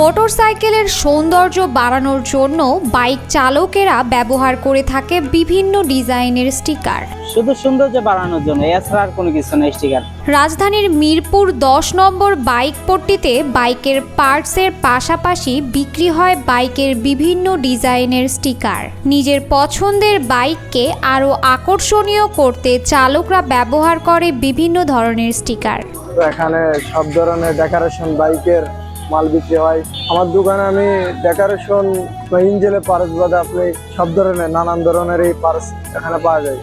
মোটরসাইকেলের সৌন্দর্য বাড়ানোর জন্য বাইক চালকেরা ব্যবহার করে থাকে বিভিন্ন ডিজাইনের স্টিকার। শুধু সৌন্দর্য বাড়ানোর জন্য এছাড়া আর কোনো কিছু না স্টিকার। রাজধানীর মিরপুর দশ নম্বর বাইক পট্টিতে বাইকের পার্টসের পাশাপাশি বিক্রি হয় বাইকের বিভিন্ন ডিজাইনের স্টিকার। নিজের পছন্দের বাইককে আরও আকর্ষণীয় করতে চালকরা ব্যবহার করে বিভিন্ন ধরনের স্টিকার। এখানে সব ধরনের ডেকোরেশন বাইকের মাল বিক্রি হয়। আমার দোকানে আমি ডেকোরেশন ইঞ্জেলে পার্স বাদে আপনি সব ধরনের নানান ধরনের এই পার্স এখানে পাওয়া যায়।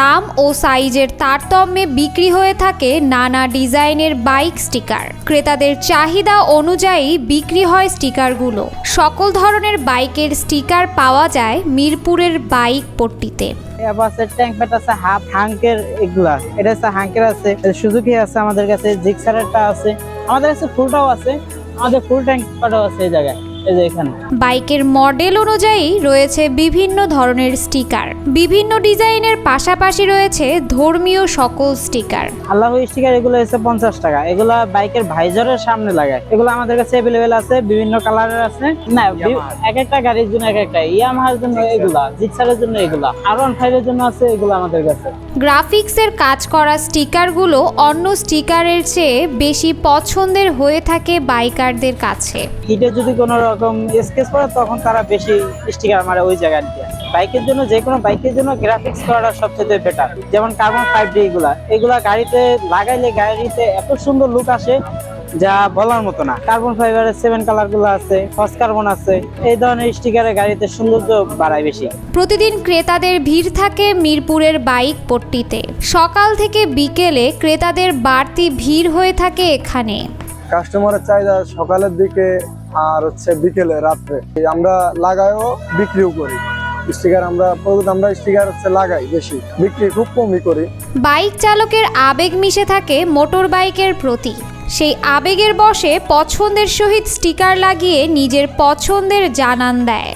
দাম ও সাইজের তারতম্যে বিক্রি হয়ে থাকে নানা ডিজাইনের বাইক স্টিকার ক্রেতাদের চাহিদা অনুযায়ী বিক্রি হয় স্টিকারগুলো সকল ধরনের বাইকের স্টিকার পাওয়া যায় মিরপুরের বাইক পট্টিতে। এবাসের ট্যাঙ্ক প্যাট আছে হাফ হাঙ্কের এগুলা। এটা হচ্ছে হাঙ্কের আছে সুজুকি আছে আমাদের কাছে জিক্সারেরটা আছে। আমাদের কাছে ফুলটাও আছে। আমাদের ফুল ট্যাঙ্ক প্যাটও আছে এই জায়গায় এই যে এখানে। বাইকের মডেল অনুযায়ী রয়েছে বিভিন্ন ধরনের স্টিকার। বিভিন্ন ডিজাইনের পাশাপাশি রয়েছে ধর্মীয় সকল স্টিকার। আল্লাহ স্টিকার এগুলো হচ্ছে পঞ্চাশ টাকা। এগুলা বাইকের ভাইজারের সামনে লাগায়। এগুলো আমাদের কাছে অ্যাভেলেবেল আছে বিভিন্ন কালারের আছে। না এক একটা গাড়ির জন্য এক একটা। ইয়ামাহার জন্য এগুলা জিক্সারের জন্য এগুলা আর ওয়ান ফাইভের জন্য আছে এগুলো আমাদের কাছে। গ্রাফিক্সের কাজ করা স্টিকারগুলো অন্য স্টিকারের চেয়ে বেশি পছন্দের হয়ে থাকে বাইকারদের কাছে। হিটে যদি কোনো রকম স্কেচ পড়ে তখন তারা বেশি স্টিকার মারে ওই জায়গায় দিয়ে বাইকের জন্য যে কোনো বাইকের জন্য গ্রাফিক্স করাটা সবচেয়ে বেটার যেমন কার্বন ফাইভ ডি এগুলা। এগুলা গাড়িতে লাগাইলে গাড়িতে এত সুন্দর লুক আসে যা বলার মতো না। কার্বন ফাইবারের সেভেন কালারগুলো আছে ফস কার্বন আছে। এই ধরনের স্টিকারে গাড়িতে সৌন্দর্য বাড়ায় বেশি। প্রতিদিন ক্রেতাদের ভিড় থাকে মিরপুরের বাইক পট্টিতে। সকাল থেকে বিকেলে ক্রেতাদের বাড়তি ভিড় হয়ে থাকে এখানে। কাস্টমারের চাহিদা সকালের দিকে আর হচ্ছে বিকেলে, রাত্রে। আমরা লাগাইও বিক্রিও করি। স্টিকার আমরা আমরা স্টিকার হচ্ছে লাগাই বেশি। বিক্রি খুব কমই করি। বাইক চালকের আবেগ মিশে থাকে মোটর বাইকের প্রতি। সেই আবেগের বশে পছন্দের সহিত স্টিকার লাগিয়ে নিজের পছন্দের জানান দেয়।